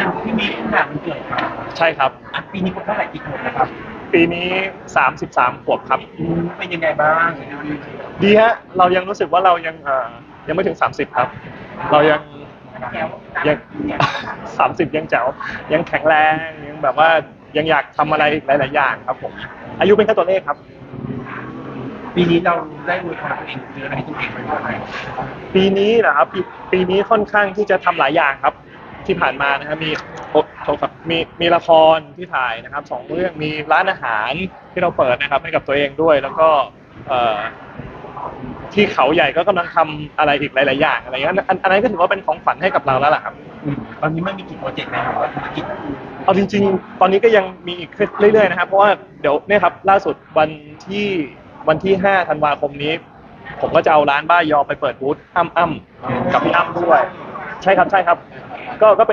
อะพี่มีทุกอย่างมันเกิดมาใช่ครับ อะปีนี้ครบเท่าไหร่กี่คนนะครับปีนี้ 33 ขวบครับ อืมเป็นยังไงบ้างดีฮะ เรายังรู้สึกว่าเรายังเอ่อยังไม่ถึง 30 ครับ เรายังยัง 30 ยังแจ๋วยังแข็งแรงยังแบบว่ายังอยากทำอะไรหลาย ๆ อย่างครับผมอายุเป็นแค่ตัวเลขครับ ปีนี้เราได้อวยพรตัวเองเจออะไรให้ตัวเองไปบ้างไหมปีนี้นะครับปีปีนี้ค่อนข้างที่จะทำหลายอย่างครับ ที่ผ่านมานะครับมีโอ้โทษครับมีมีละครที่ถ่ายนะครับสองเรื่องมีร้านอาหารที่เราเปิดนะครับให้กับตัวเองด้วย แล้วก็เอ่อที่เขาใหญ่ก็กำลังทำอะไรอีกหลาย ๆ อย่างอะไรอย่างนั้นอันอันนั้นก็ถือว่าเป็นของฝันให้กับเราแล้วล่ะครับอืมตอนนี้มันมีกี่โปรเจกต์ในหัวธุรกิจเอาจริงๆ ตอนนี้ก็ยังมีอีกเรื่อยๆนะครับ เพราะว่าเดี๋ยวเนี่ยครับล่าสุดวันที่วันที่ 5 ธันวาคมนี้ ผมก็จะเอาร้านบ้ายอไปเปิดบูธอ้ำอ้ำกับพี่อ้ำด้วย ใช่ครับใช่ครับก็ก็เป็น